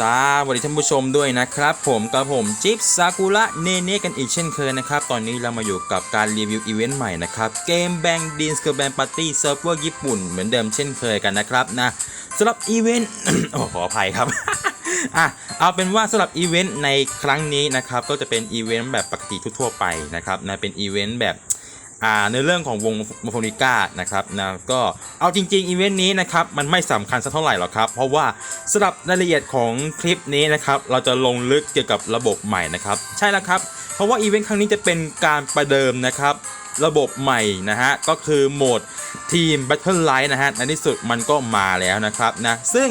สวัสดีท่านผู้ชมด้วยนะครับ ผมกับผมจิ๊บซากุระเนเน่กันอีกเช่นเคยนะครับ ตอนนี้เรามาอยู่กับการรีวิวอีเวนต์ใหม่นะครับ เกมแบงดีนสเกอร์แบนปาร์ตี้เซิร์ฟเวอร์ญี่ปุ่นเหมือนเดิมเช่นเคยกันนะครับนะสำหรับอีเวนต์ขออภัยครับอะเอาเป็นว่าสำหรับอีเวนต์ในครั้งนี้นะครับ ก็จะเป็นอีเวนต์แบบปกติทั่วไปนะครับนะเป็นอีเวนต์แบบ อ่าในเรื่องของวงโฟนิก้านะครับนะก็เอาจริงๆอีเวนต์นี้นะครับมันไม่สำคัญสักเท่าไหร่หรอกครับ เพราะว่าสำหรับรายละเอียดของคลิปนี้นะครับเราจะลงลึกเกี่ยวกับระบบใหม่นะครับใช่แล้วครับเพราะว่าอีเวนต์ครั้งนี้จะเป็นการประเดิมนะครับระบบใหม่นะฮะก็คือโหมดทีม Battle Light นะฮะในที่สุดมันก็มาแล้วนะครับนะซึ่ง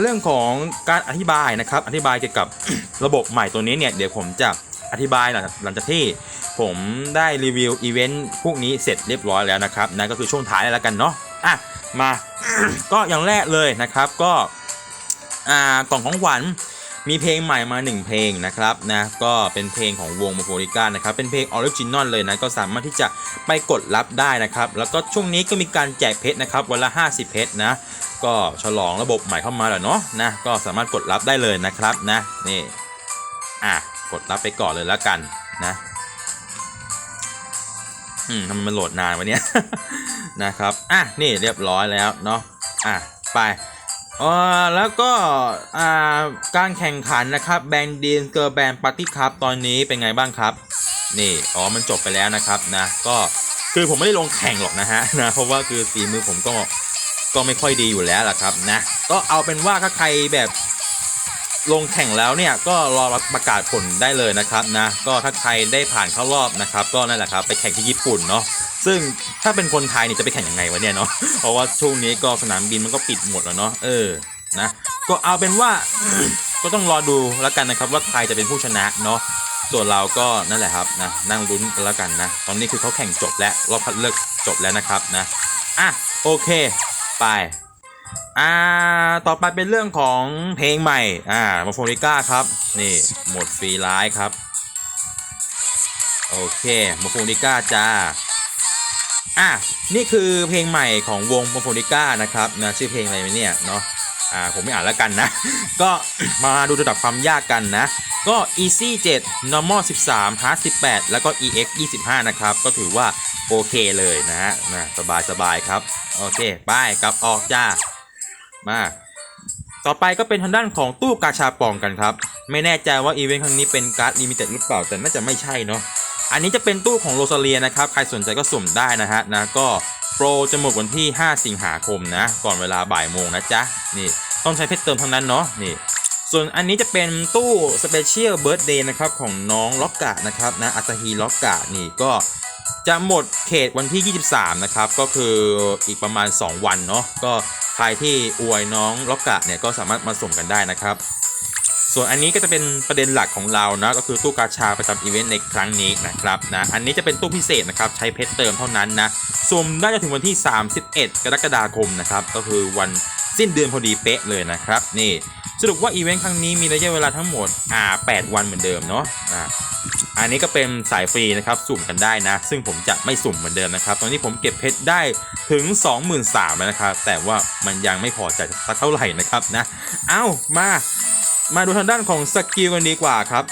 เรื่องของการอธิบายนะครับอธิบายเกี่ยวกับระบบใหม่ตัวนี้เนี่ยเดี๋ยวผมจะ อธิบายหลังหลังจากที่ผมได้รีวิวอีเวนต์พวกนี้เสร็จเรียบร้อยแล้วนะครับนั่นก็คือช่วงท้ายแล้วกันเนาะอะมา ก็อย่างแรกเลยนะครับก็อ่ากล่องของขวัญมีเพลงใหม่มา 1 เพลงนะครับนะก็เป็นเพลงของวงโมโฟริก้านะครับเป็นเพลงออริจินอลเลยนะก็สามารถที่จะไปกดรับได้นะครับ แล้วก็ช่วงนี้ก็มีการแจกเพชรนะครับวันละ 50 เพชรนะก็ฉลองระบบใหม่เข้ามาแล้วเนาะนะก็สามารถกดรับได้เลยนะครับนะนี่อะ กดรับไปก่อนเลยแล้วกันนะ อืมทำไมมันโหลดนานวะเนี่ยนะครับอะนี่เรียบร้อยแล้วเนาะอะไปเออแล้วก็อ่าการแข่งขันนะครับแบงดีนเกอร์แบนปาร์ตี้คัพตอนนี้เป็นไงบ้างครับ นี่อ๋อมันจบไปแล้วนะครับนะก็คือผมไม่ได้ลงแข่งหรอกนะฮะนะเพราะว่าคือฝีมือผมก็ก็ไม่ค่อยดีอยู่แล้วล่ะครับนะก็เอาเป็นว่าถ้าใครแบบ ลงแข่งแล้วเนี่ยก็รอประกาศผลได้เลยนะครับนะก็ถ้าใครได้ผ่านเข้ารอบนะครับ ก็นั่นแหละครับไปแข่งที่ญี่ปุ่นเนาะซึ่งถ้าเป็นคนไทยเนี่ยจะไปแข่งยังไงวะเนี่ยเนาะเพราะว่าช่วงนี้ก็สนามบินมันก็ปิดหมดแล้วเนาะเออนะก็เอาเป็นว่าก็ต้องรอดูแล้วกันนะครับว่าใครจะเป็นผู้ชนะเนาะส่วนเราก็นั่นแหละครับนะนั่งลุ้นกันแล้วกันนะตอนนี้คือเขาแข่งจบแล้วรอบคัดเลือกจบแล้วนะครับนะอะโอเค ไป อ่า ต่อไปเป็นเรื่องของเพลงใหม่ อ่ามาโฟนิก้าครับ นี่หมดฟรีไลฟ์ครับ โอเคมาโฟนิก้าจ้า อะ นี่คือเพลงใหม่ของวงมาโฟนิก้านะครับนะชื่อเพลงอะไรเนี่ยเนาะ อ่า ผมไม่อ่านแล้วกันนะ ก็มาดูระดับความยากกันนะ ก็ easy 7 normal 13 hard 18 แล้วก็ ex 25 นะครับ ก็ถือว่าโอเคเลยนะฮะนะสบายสบายครับ โอเค ไปกลับออกจ้า มาต่อไปก็เป็นทางด้านของตู้กาชาปองกันครับ ไม่แน่ใจว่าอีเวนต์ครั้งนี้เป็นการ์ดลิมิเต็ดหรือเปล่าแต่น่าจะไม่ใช่เนาะอันนี้จะเป็นตู้ของโรซาเลียนะครับ ใครสนใจก็สุ่มได้นะฮะนะก็โปรจะหมดวันที่ 5 สิงหาคมนะ ก่อนเวลาบ่ายโมงนะจ๊ะนี่ต้องใช้เพชรเติมท่านั้นเนาะนี่ ส่วนอันนี้จะเป็นตู้สเปเชียลเบิร์ d เดย์นะครับของน้องล็อกกะนะครับนะอัตฮีล็อกกะนี่ก็ จะหมดเขตวันที่ 23 นะครับ ก็คืออีกประมาณ 2 วันเนาะก็ใครที่อวยน้องล็อกกะเนี่ยก็สามารถมาส่งกันได้นะครับ ส่วนอันนี้ก็จะเป็นประเด็นหลักของเรานะก็คือตู้กาชาประจำอีเวนต์ในครั้งนี้นะครับนะอันนี้จะเป็นตู้พิเศษนะครับ ใช้เพชรเติมเท่านั้นนะสุ่มได้จนถึงวันที่ 31 กรกฎาคมนะครับ ก็คือวัน สิ้นเดือนพอดีเป๊ะเลยนะครับนี่สรุปว่าอีเวนต์ครั้งนี้มีระยะเวลาทั้งหมดอ่า8วันเหมือนเดิมเนาะอ่าอันนี้ก็เป็นสายฟรีนะครับสุ่มกันได้นะ ซึ่งผมจะไม่สุ่มเหมือนเดิมนะครับ ตอนนี้ผมเก็บเพชรได้ถึง 23,000แล้วนะครับ แต่ว่ามันยังไม่พอใจสักเท่าไหร่นะครับนะ เอ้ามา มาดูทางด้านของสกิลกันดีกว่าครับ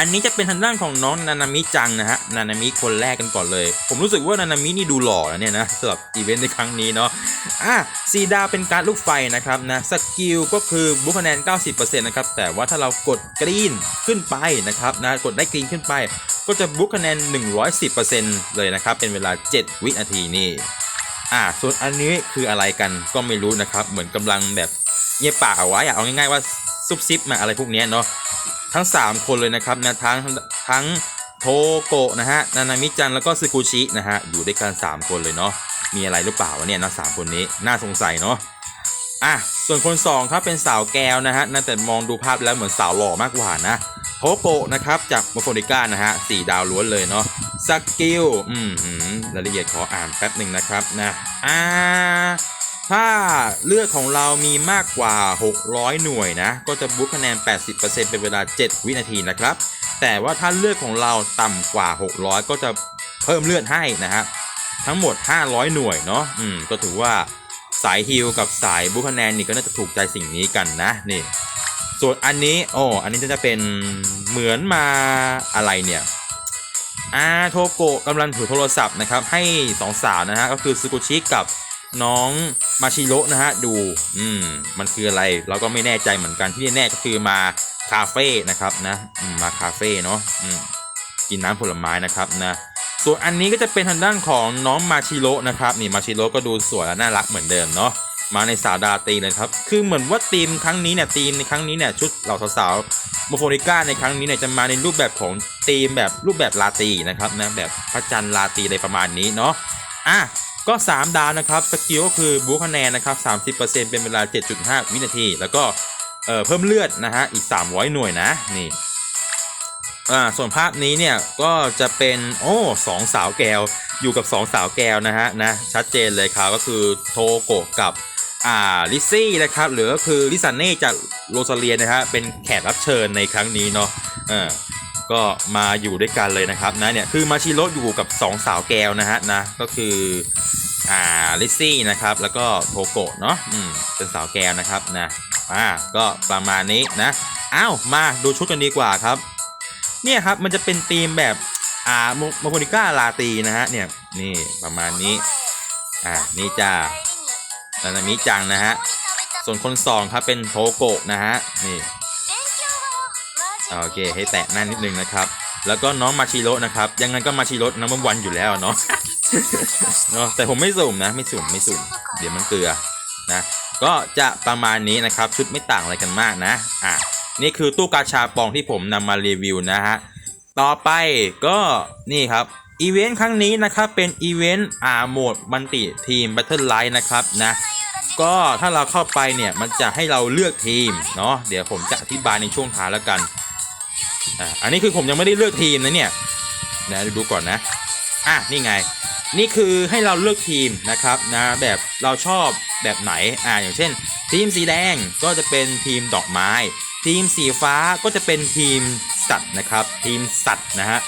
อันนี้จะเป็นทางด้านของน้องนานามิจังนะฮะนานามิคนแรกกันก่อนเลย ผมรู้สึกว่านานามินี่ดูหล่อนะเนี่ยนะสำหรับอีเวนต์ในครั้งนี้เนาะอะซีดาเป็นการลูกไฟนะครับนะสกิลก็คือบุคคะแนน 90%นะครับแต่ว่าถ้าเรากดกรีนขึ้นไปนะครับนะกดได้กรีนขึ้นไป ก็จะบุคคะแนน 110%เลยนะครับเป็นเวลา 7 วินาทีนี่อะส่วนอันนี้คืออะไรกันก็ไม่รู้นะครับเหมือนกำลังแบบเงียบปากเอาไว้อะเอาง่ายๆว่า ซุบซิบมาอะไรพวกนี้เนาะทั้ง 3 คนเลยนะครับนะทั้งทั้งโทโกะนะฮะนานามิจังแล้วก็ซึกุชินะฮะอยู่ด้วยกัน 3 คนเลยเนาะมีอะไรหรือเปล่าวะเนี่ยนะสามคนนี้น่าสงสัยเนาะอะส่วนคน 2 ครับเป็นสาวแก้วนะฮะน่าแต่มองดูภาพแล้วเหมือนสาวหล่อมากกว่านะโทโกะนะครับจากโมโฟนิก้านะฮะสี่ดาวล้วนเลยเนาะสกิลอืมหืมรายละเอียดขออ่านแป๊บหนึ่งนะครับนะอ่า ถ้าเลือดของเรามีมากกว่า 600 หน่วยนะ ก็จะบุ๊คะแนน 80%เป็นเวลา 7 วินาทีนะครับ แต่ว่าถ้าเลือดของเราต่ำกว่า 600 ก็จะเพิ่มเลือดให้นะฮะทั้งหมด 500 หน่วยเนาะ อืม ก็ถือว่าสายฮิลกับสายบุ๊คะแนนนี่ก็น่าจะถูกใจสิ่งนี้กันนะ นี่ ส่วนอันนี้ โอ้ อันนี้จะเป็นเหมือนมาอะไรเนี่ย อาโทโกะกำลังถือโทรศัพท์นะครับ ให้สองสาวนะฮะ ก็คือซึกุชิกับ น้องมาชิโร่นะฮะดู อืม มันคืออะไรเราก็ไม่แน่ใจเหมือนกันที่แน่ก็คือมาคาเฟ่นะครับนะมมาคาเฟ่เนาะกินน้ำผลไม้นะครับนะส่วนอันนี้ก็จะเป็นทางด้านของน้องมาชิโร่นะครับนี่มาชิโร่ก็ดูสวยและน่ารักเหมือนเดิมเนาะมาในสาวดาตีเลยครับ คือเหมือนว่าธีมครั้งนี้เนี่ยธีมในครั้งนี้เนี่ยชุดเหล่าสาวๆโมโฟนิก้าในครั้งนี้เนี่ยจะมาในรูปแบบของธีมแบบรูปแบบลาตีนะครับนะแบบพระจันทร์ลาตีอะไรประมาณนี้เนาะอะ ก็ 3 ดาวนะครับสกิลก็คือบูคะแนนนะครับ 30%เป็นเวลา 7.5 วินาที แล้วก็เเพิ่มเลือดนะฮะอีก 300 หน่วยนะนี่อ่าส่วนภาพนี้เนี่ยก็จะเป็นโอ้สองสาวแก้วอยู่กับสองสาวแก้วนะฮะนะชัดเจนเลยครับก็คือโทโกะกับ อ่าลิซี่นะครับหรือก็คือลิซาเน่จากโรซาเลียนะฮะเป็นแขกรับเชิญในครั้งนี้เนาะเออก็มาอยู่ด้วยกันเลยนะครับนะเนี่ยคือมาชิโร่อยู่กับสองสาวแก้วนะฮะนะก็คืออ่าลิซซี่นะครับแล้วก็โทโกะเนาะอืมเป็นสาวแก้วนะครับนะอ่าก็ประมาณนี้นะอ้าวมาดูชุดกันดีกว่าครับ เนี่ยครับมันจะเป็นธีมแบบอ่าโมโคนิก้าลาตีนะฮะเนี่ยนี่ประมาณนี้อ่านี่จ้า นานามิจังนะฮะ ส่วนคนสองครับเป็นโทโกะนะฮะ นี่ โอเค ให้แตะหน้านิดนึงนะครับ แล้วก็น้องมาชิโร่นะครับ ยังไงก็มาชิโร่นัมเบอร์วันอยู่แล้วเนาะ เนาะแต่ผมไม่สุ่มนะ ไม่สุ่ม ไม่สุ่ม เดี๋ยวมันเกลือนะ ก็จะประมาณนี้นะครับ ชุดไม่ต่างอะไรกันมากนะ อะ นี่คือตู้กาชาปองที่ผมนำมารีวิวนะฮะ ต่อไปก็นี่ครับอีเวนต์ครั้งนี้นะครับเป็นอีเวนต์อ่าโหมดบันติทีม Battle Line นะครับนะ ก็ถ้าเราเข้าไปเนี่ยมันจะให้เราเลือกทีมเนาะเดี๋ยวผมจะอธิบายในช่วงท้ายแล้วกันอ่าอันนี้คือผมยังไม่ได้เลือกทีมนะเนี่ยนะดูก่อนนะอะนี่ไง นี่คือให้เราเลือกทีมนะครับนะแบบเราชอบแบบไหนอ่าอย่างเช่น ทีมสีแดงก็จะเป็นทีมดอกไม้ ทีมสีฟ้าก็จะเป็นทีมสัตว์นะครับ ทีมสัตว์นะฮะ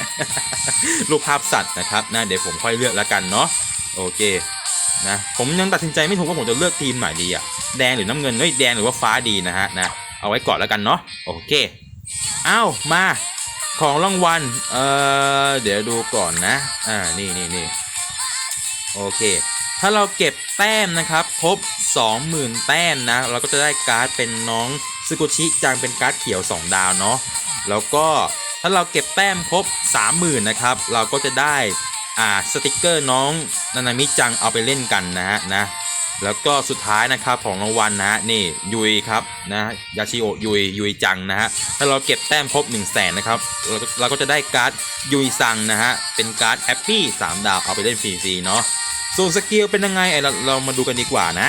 รูปภาพสัตว์นะครับนะเดี๋ยวผมค่อยเลือกแล้วกันเนาะโอเค นะผมยังตัดสินใจไม่ถูกว่าผมจะเลือกทีมไหนดีอะแดงหรือน้ำเงินเฮ้ยแดงหรือว่าฟ้าดีนะฮะนะเอาไว้ก่อนแล้วกันเนาะโอเคอ้าวมาของรางวัลเอ่อเดี๋ยวดูก่อนนะอ่านี่นี่นี่โอเค ถ้าเราเก็บแต้มนะครับ ครบ 20,000 แต้มนะ เราก็จะได้การ์ดเป็นน้องซึกุชิจังเป็นการ์ดเขียว 2 ดาวเนาะแล้วก็ถ้าเราเก็บแต้มครบ 30,000 นะครับ เราก็จะได้ อ่าสติกเกอร์น้องนานามิจังเอาไปเล่นกันนะฮะนะแล้วก็สุดท้ายนะครับของรางวัลนะฮะนี่ยุยครับนะยาชิโอยุยยุยจังนะฮะถ้าเราเก็บแต้มครบ1 0 0 0 0แสนนะครับเราก็เราก็จะได้การ์ดยุยซังนะฮะเป็นการ์ดแฮปปี้3ดาวเอาไปเล่นฟรีๆเนาะส่วนสกิลเป็นยังไงไอเราเรามาดูกันดีกว่านะ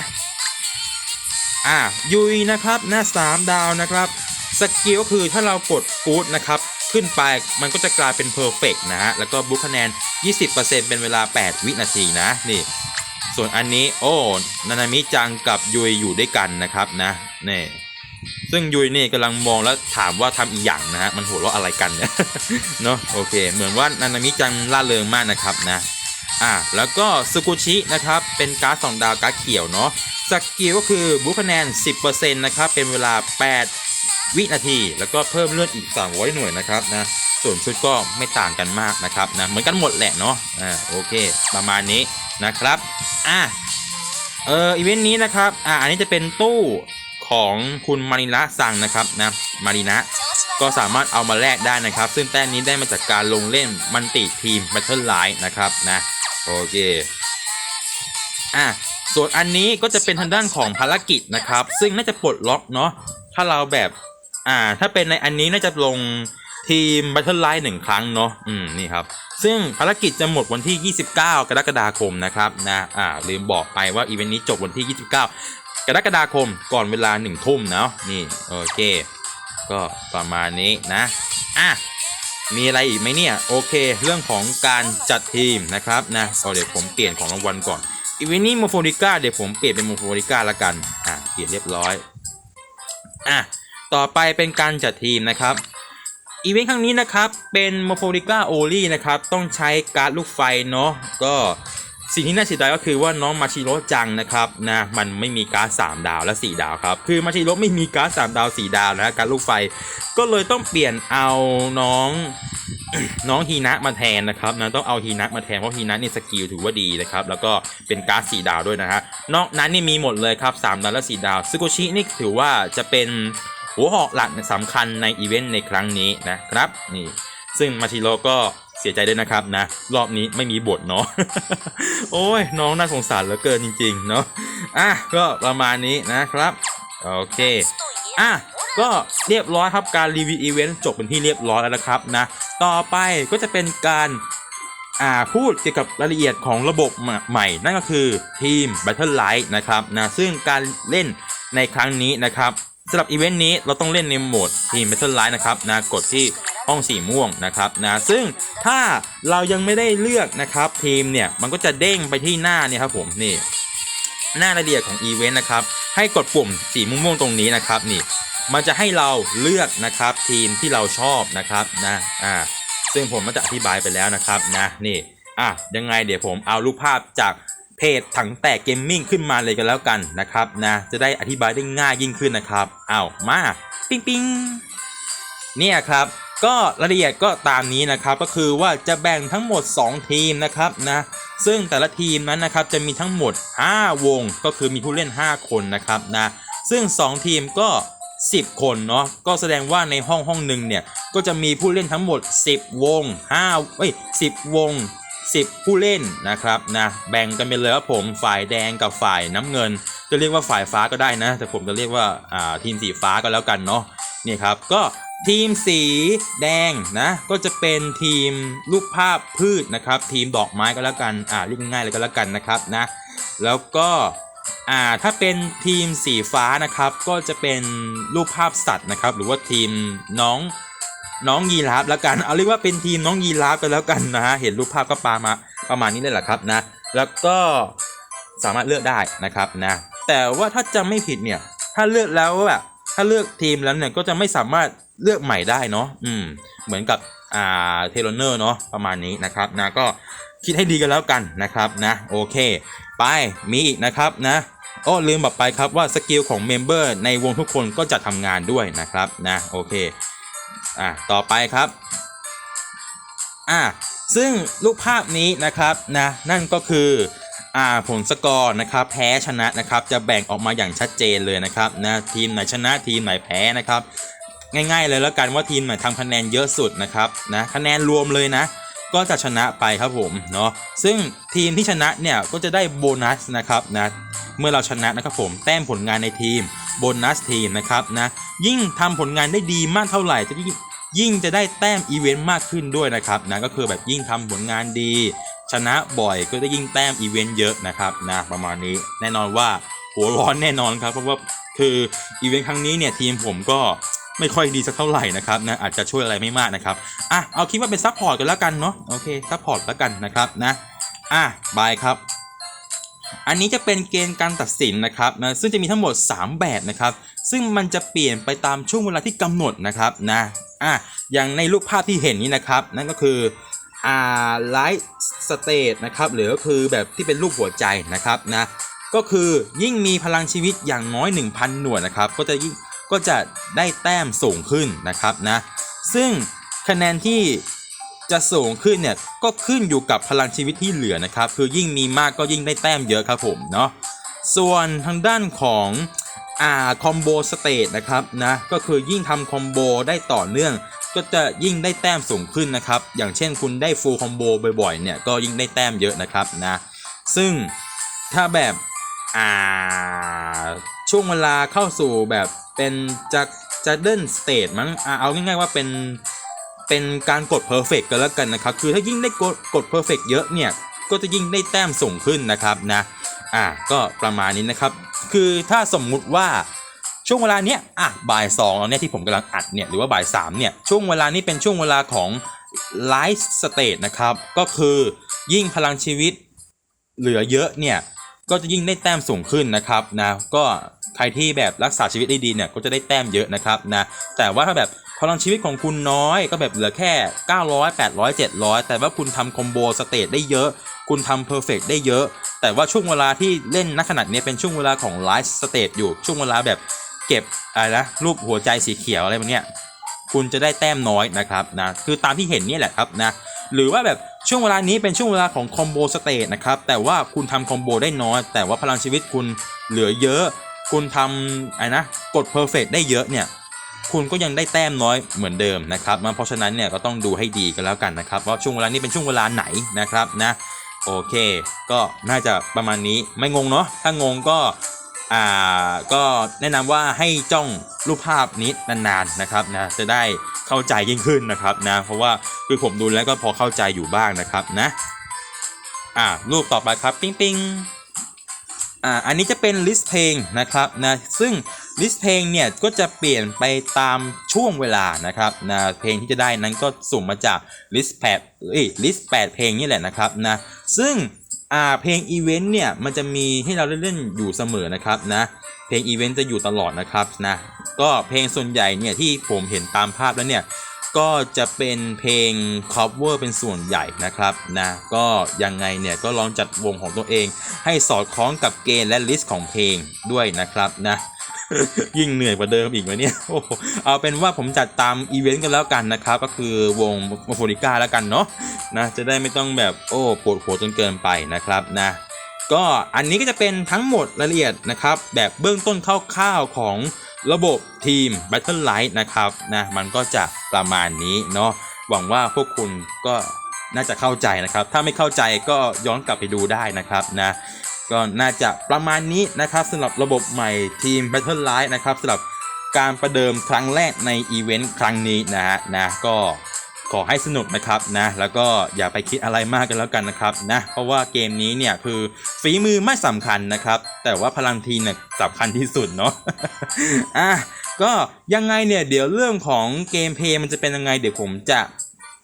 อ่ายุยนะครับหน้า3ดาวนะครับสกิลก็คือถ้าเรากดกู๊ดนะครับ ขึ้นไปมันก็จะกลายเป็นเพอร์เฟกนะฮะ แล้วก็บุ๊คคะแนน 20%เป็นเวลา 8 วินาทีนะนี่ ส่วนอันนี้โอ้นานามิจังกับยุยอยู่ด้วยกันนะครับนะนี่ซึ่งยุยนี่กำลังมองแล้วถามว่าทำอีหยังนะฮะมันหัวเราะอะไรกันเนี่ยเนาะโอเค เหมือนว่านานามิจังล่าเริงมากนะครับนะอ่าแล้วก็สกุชินะครับเป็นการ์ดสองดาวการ์ดเขียวเนาะสกิลก็คือบูคะแนน 10%นะครับเป็นเวลา 8 วินาที แล้วก็เพิ่มเลือดอีก300หน่วยนะครับนะส่วนชุดก็ไม่ต่างกันมากนะครับนะเหมือนกันหมดแหละเนาะอ่าโอเค ประมาณนี้นะครับอะเอออีเวนต์นี้นะครับอ่าอันนี้จะเป็นตู้ของคุณมารินะซังนะครับนะมารินะก็สามารถเอามาแลกได้นะครับ ซึ่งแต้มนี้ได้มาจากการลงเล่นมันติทีม Battle Line นะครับนะโอเคอะส่วนอันนี้ก็จะเป็นทางด้านของภารกิจนะครับ ซึ่งน่าจะปลดล็อกเนาะถ้าเราแบบ อ่า ถ้าเป็นในอันนี้น่าจะลงทีม Battle Line หนึ่งครั้งเนาะอืมนี่ครับ ซึ่งภารกิจจะหมดวันที่ 29 กรกฎาคมนะครับนะอ่าลืมบอกไปว่าอีเวนต์นี้จบวันที่ 29 กรกฎาคมก่อนเวลา1ทุ่มเนาะนี่โอเค ก็ประมาณนี้นะอะมีอะไรอีกไหมเนี่ย โอเค เรื่องของการจัดทีมนะครับนะเอาเดี๋ยวผมเปลี่ยนของรางวัลก่อนอีเวนต์นี้โมโฟนิก้าเดี๋ยวผมเปลี่ยนเป็นโมโฟนิก้าละกันอะเปลี่ยนเรียบร้อยอะ ต่อไปเป็นการจัดทีมนะครับอีเวนต์ครั้งนี้นะครับเป็นโมโฟนิก้าโอลี่นะครับต้องใช้การ์ดลูกไฟเนาะก็สิ่งที่น่าเสียดายก็คือว่าน้องมาชิโร่จังนะครับนะมันไม่มีการ์ดสามดาวและสี่ดาวครับคือมาชิโร่ไม่มีการ์ดสามดาวสี่ดาวนะการดลูกไฟ ก็เลยต้องเปลี่ยนเอาน้องน้องฮีนะมาแทนนะครับนะต้องเอาฮีนะมาแทนเพราะฮีนะนี่สกิลถือว่าดีนะครับแล้วก็เป็นการ์ดสี่ดาวด้วยนะฮะนอกนั้นนี่มีหมดเลยครับสามดาวและสี่ดาวซึโกชินี่ถือว่าจะเป็น หัวหอกหลักสำคัญในอีเวนต์ในครั้งนี้นะครับนี่ซึ่งมาชิโร่ก็เสียใจด้วยนะครับนะ รอบนี้ไม่มีบทเนาะโอ้ยน้องน่าสงสารเหลือเกินจริงๆเนาะอะก็ประมาณนี้นะครับ โอเคอะก็เรียบร้อยครับการรีวิวอีเวนต์จบเป็นที่เรียบร้อยแล้วนะครับนะ ต่อไปก็จะเป็นการอ่าพูดเกี่ยวกับรายละเอียดของระบบใหม่ นั่นก็คือทีม Battle Light นะครับนะซึ่งการเล่นในครั้งนี้นะครับ สำหรับอีเวนต์นี้เราต้องเล่นในโหมดทีม Battle Light นะครับนะกดที่ห้องสีม่วงนะครับนะซึ่งถ้าเรายังไม่ได้เลือกนะครับทีมเนี่ยมันก็จะเด้งไปที่หน้าเนี่ยครับผมนี่หน้ารายละเอียดของอีเวนต์นะครับให้กดปุ่มสีม่วงๆตรงนี้นะครับนี่มันจะให้เราเลือกนะครับทีมที่เราชอบนะครับนะอ่าซึ่งผมก็จะอธิบายไปแล้วนะครับนะนี่อะยังไงเดี๋ยวผมเอารูปภาพจาก เพจถังแตกเกมมิ่งขึ้นมาเลยกันแล้วกันนะครับนะจะได้อธิบายได้ง่ายยิ่งขึ้นนะครับเอามาปิ๊งปิ๊งเนี่ยครับก็รายละเอียดก็ตามนี้นะครับก็คือว่าจะแบ่งทั้งหมด 2 ทีมนะครับนะซึ่งแต่ละทีมนั้นนะครับจะมีทั้งหมด 5 วงก็คือมีผู้เล่น 5 คนนะครับนะซึ่ง 2 ทีมก็ 10 คนเนาะก็แสดงว่าในห้องห้องหนึ่งเนี่ยก็จะมีผู้เล่นทั้งหมด 10 วง5เอ้ย10 วง 10 ผู้เล่นนะครับนะแบ่งกันไปเลยครับผมฝ่ายแดงกับฝ่ายน้ำเงิน จะเรียกว่าฝ่ายฟ้าก็ได้นะ แต่ผมจะเรียกว่าอ่าทีมสีฟ้าก็แล้วกันเนาะนี่ครับก็ทีมสีแดงนะก็จะเป็นทีมรูปภาพพืชนะครับ ทีมดอกไม้ก็แล้วกันอ่าเรียกง่ายๆเลยก็แล้วกันนะครับนะแล้วก็อ่าถ้าเป็นทีมสีฟ้านะครับก็จะเป็นรูปภาพสัตว์นะครับ หรือว่าทีมน้อง น้องยีราฟแล้วกัน เอาเรียกว่าเป็นทีมน้องยีราฟกันแล้วกันนะฮะ เห็นรูปภาพก็ปามาประมาณนี้เลยแหละครับนะ แล้วก็สามารถเลือกได้นะครับนะ แต่ว่าถ้าจำไม่ผิดเนี่ย ถ้าเลือกแล้วแบบถ้าเลือกทีมแล้วเนี่ยก็จะไม่สามารถเลือกใหม่ได้เนาะ อืม เหมือนกับอ่าเทเลเนอร์เนาะประมาณนี้นะครับนะก็คิดให้ดีกันแล้วกันนะครับนะโอเค ไปมีอีกนะครับนะโอ้ลืมบอกไปครับว่าสกิลของเมมเบอร์ในวงทุกคนก็จะทำงานด้วยนะครับนะโอเค อะต่อไปครับอะซึ่งรูปภาพนี้นะครับนะนั่นก็คืออ่าผลสกอร์นะครับแพ้ชนะนะครับจะแบ่งออกมาอย่างชัดเจนเลยนะครับนะทีมไหนชนะทีมไหนแพ้นะครับ ง่ายๆเลยแล้วกันว่าทีมไหนทำคะแนนเยอะสุดนะครับนะคะแนนรวมเลยนะ ก็จะชนะไปครับผมเนาะซึ่งทีมที่ชนะเนี่ยก็จะได้โบนัสนะครับนะเมื่อเราชนะนะครับผมแต้มผลงานในทีมโบนัสทีมนะครับนะยิ่งทำผลงานได้ดีมากเท่าไหร่จะยิ่ง ยิ่งจะได้แต้มอีเวนต์มากขึ้นด้วยนะครับนะก็คือแบบยิ่งทำผลงานดี ชนะบ่อยก็จะยิ่งแต้มอีเวนต์เยอะนะครับนะประมาณนี้แน่นอนว่าหัวร้อนแน่นอนครับเพราะว่าคืออีเวนต์ครั้งนี้เนี่ยทีมผมก็ไม่ค่อยดีสักเท่าไหร่นะครับนะอาจจะช่วยอะไรไม่มากนะครับอะเอาคิดว่าเป็นซัพพอร์ตกันแล้วกันเนาะโอเคซัพพอร์ตแล้วกันนะครับนะอะบายครับ อันนี้จะเป็นเกณฑ์การตัดสินนะครับนะซึ่งจะมีทั้งหมด 3 แบบนะครับ ซึ่งมันจะเปลี่ยนไปตามช่วงเวลาที่กำหนดนะครับนะ อะอย่างในรูปภาพที่เห็นนี้นะครับ นั่นก็คืออ่าไลท์สเตทนะครับหรือก็คือแบบที่เป็นรูปหัวใจนะครับนะก็คือยิ่งมีพลังชีวิตอย่างน้อย 1,000 หน่วยนะครับ ก็จะยิ่งก็จะได้แต้มสูงขึ้นนะครับนะซึ่งคะแนนที่จะสูงขึ้นเนี่ยก็ขึ้นอยู่กับพลังชีวิตที่เหลือนะครับ คือยิ่งมีมากก็ยิ่งได้แต้มเยอะครับผมเนาะส่วนทางด้านของ อ่าคอมโบสเตทนะครับนะก็คือยิ่งทำคอมโบได้ต่อเนื่อง ก็จะยิ่งได้แต้มสูงขึ้นนะครับ อย่างเช่นคุณได้ฟูลคอมโบบ่อยๆเนี่ยก็ยิ่งได้แต้มเยอะนะครับนะซึ่งถ้าแบบอ่าช่วงเวลาเข้าสู่แบบเป็นจะจะเดินสเตทมั้งอ่าเอาง่ายๆว่าเป็นเป็นการกด perfect กันแล้วกันนะครับ คือถ้ายิ่งได้กดกด perfect เยอะเนี่ย ก็จะยิ่งได้แต้มสูงขึ้นนะครับนะ อ่า ก็ประมาณนี้นะครับ คือถ้าสมมุติว่าช่วงเวลาเนี้ยอะบ่ายสองเนี่ยที่ผมกำลังอัดเนี่ยหรือว่าบ่ายสามเนี่ยช่วงเวลานี้เป็นช่วงเวลาของไลฟ์สเตทนะครับ ก็คือยิ่งพลังชีวิตเหลือเยอะเนี่ยก็จะยิ่งได้แต้มสูงขึ้นนะครับนะก็ใครที่แบบรักษาชีวิตได้ดีเนี่ยก็จะได้แต้มเยอะนะครับนะแต่ว่าถ้าแบบพลังชีวิตของคุณน้อยก็แบบเหลือแค่ 900 800 700 แต่ว่าคุณทำคอมโบสเตทได้เยอะ คุณทำเพอร์เฟกได้เยอะ แต่ว่าช่วงเวลาที่เล่นนักขนาดนี้เป็นช่วงเวลาของไลฟ์สเตจอยู่ช่วงเวลาแบบเก็บอะไรนะรูปหัวใจสีเขียวอะไรแบบเนี้ยคุณจะได้แต้มน้อยนะครับนะคือตามที่เห็นนี่แหละครับนะหรือว่าแบบช่วงเวลานี้เป็นช่วงเวลาของคอมโบสเตจนะครับแต่ว่าคุณทำคอมโบได้น้อย แต่ว่าพลังชีวิตคุณเหลือเยอะ คุณทำอะไรนะกดเพอร์เฟกได้เยอะเนี่ยคุณก็ยังได้แต้มน้อยเหมือนเดิมนะครับมันเพราะฉะนั้นเนี่ยก็ต้องดูให้ดีกันแล้วกันนะครับว่าช่วงเวลานี้เป็นช่วงเวลาไหนนะครับนะ โอเค ก็น่าจะประมาณนี้ไม่งงเนาะถ้างงก็อ่าก็แนะนำว่าให้จ้องรูปภาพนี้นานๆนะครับนะจะได้เข้าใจยิ่งขึ้นนะครับนะเพราะว่าคือผมดูแล้วก็พอเข้าใจอยู่บ้างนะครับนะอ่ารูปต่อไปครับ ปิ๊งปิ๊ง อ่าอันนี้จะเป็นลิสต์เพลงนะครับนะซึ่งลิสต์เพลงเนี่ยก็จะเปลี่ยนไปตามช่วงเวลานะครับนะเพลงที่จะได้นั้นก็สุ่มมาจากลิสต์แปดเอ้ยลิสต์แปดเพลงนี่แหละนะครับนะซึ่งอ่าเพลงอีเวนต์เนี่ยมันจะมีให้เราเล่นๆอยู่เสมอนะครับนะเพลงอีเวนต์จะอยู่ตลอดนะครับนะก็เพลงส่วนใหญ่เนี่ยที่ผมเห็นตามภาพแล้วเนี่ย ก็จะเป็นเพลง cover เป็นส่วนใหญ่นะครับนะก็ยังไงเนี่ยก็ลองจัดวงของตัวเอง ให้สอดคล้องกับเกณฑ์และลิสต์ของเพลงด้วยนะครับนะยิ่งเหนื่อยกว่าเดิมอีกไหมเนี่ยเอาเป็นว่าผมจัดตามอีเวนต์กันแล้วกันนะครับ ก็คือวงโมโฟลิก้าแล้วกันเนาะนะจะได้ไม่ต้องแบบโอ้ปวดหัวจนเกินไปนะครับนะก็อันนี้ก็จะเป็นทั้งหมดรายละเอียดนะครับ แบบเบื้องต้นคร่าวๆของ ระบบทีม Battle Light นะครับนะมันก็จะประมาณนี้เนาะหวังว่าพวกคุณก็น่าจะเข้าใจนะครับ ถ้าไม่เข้าใจก็ย้อนกลับไปดูได้นะครับนะก็น่าจะประมาณนี้นะครับสำหรับระบบใหม่ทีม Battle Light นะครับสำหรับการประเดิมครั้งแรกในอีเวนต์ครั้งนี้นะฮะนะก็ ขอให้สนุกนะครับนะแล้วก็อย่าไปคิดอะไรมากกันแล้วกันนะครับนะเพราะว่าเกมนี้เนี่ยคือฝีมือไม่สำคัญนะครับ แต่ว่าพลังทีมเนี่ยสำคัญที่สุดเนาะอะก็ยังไงเนี่ยเดี๋ยวเรื่องของเกมเพย์มันจะเป็นยังไงเดี๋ยวผมจะ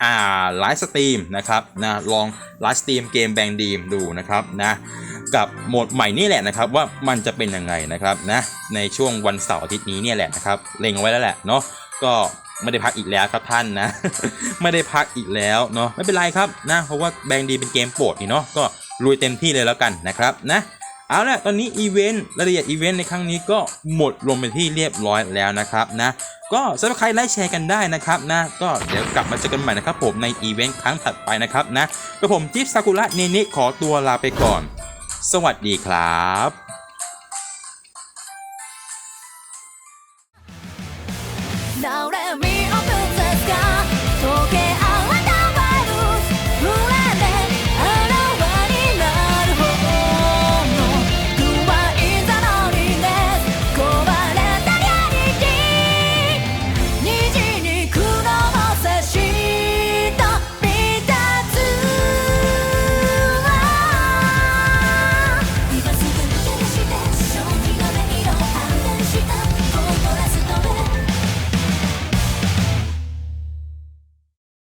อ่าไลฟ์สตรีมนะครับนะลองไลฟ์สตรีมเกมแบงดีมดูนะครับนะกับโหมดใหม่นี่แหละนะครับว่ามันจะเป็นยังไงนะครับนะในช่วงวันเสาร์อาทิตย์นี้เนี่ยแหละนะครับเล็งไว้แล้วแหละเนาะก็ ไม่ได้พักอีกแล้วครับท่านนะ ไม่ได้พักอีกแล้วเนาะไม่เป็นไรครับนะ เพราะว่าแบงดีเป็นเกมโปรดนี่เนาะก็ลุยเต็มที่เลยแล้วกันนะครับนะเอาละตอนนี้อีเวนต์รายละเอียดอีเวนต์ในครั้งนี้ก็หมดลงไปที่เรียบร้อยแล้วนะครับนะก็สำหรับใครไลค์แชร์กันได้นะครับนะก็เดี๋ยวกลับมาเจอกันใหม่นะครับผมในอีเวนต์ครั้งถัดไปนะครับนะกับผมจิ๊บซากุระเนนิขอตัวลาไปก่อน สวัสดีครับ